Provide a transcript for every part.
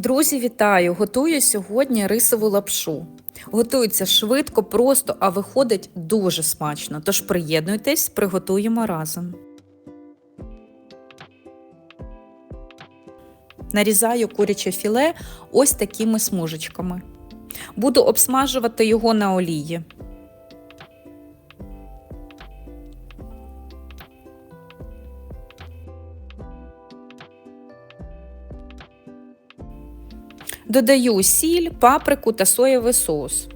Друзі, вітаю! Готую сьогодні рисову лапшу. Готується швидко, просто, а виходить дуже смачно. Тож приєднуйтесь, приготуємо разом. Нарізаю куряче філе ось такими смужечками. Буду обсмажувати його на олії. Додаю сіль, паприку та соєвий соус.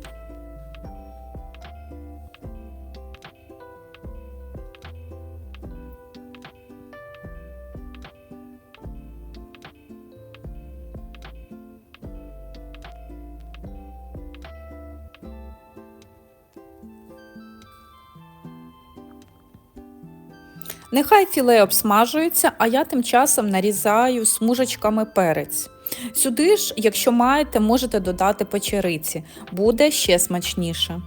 Нехай філе обсмажується, а я тим часом нарізаю смужечками перець. Сюди ж, якщо маєте, можете додати печериці, буде ще смачніше.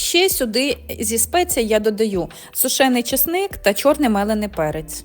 Ще сюди зі спецій я додаю сушений чесник та чорний мелений перець.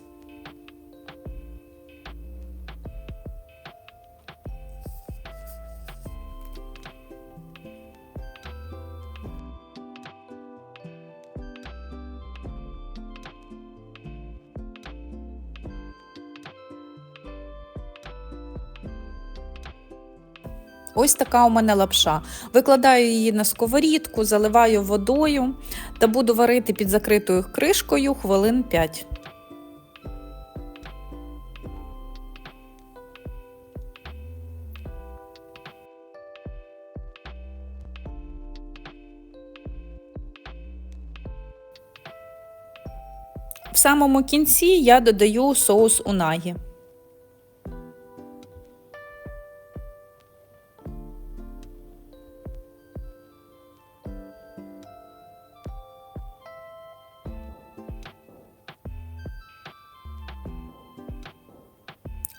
Ось така у мене лапша. Викладаю її на сковорідку, заливаю водою та буду варити під закритою кришкою хвилин 5. В самому кінці я додаю соус унагі.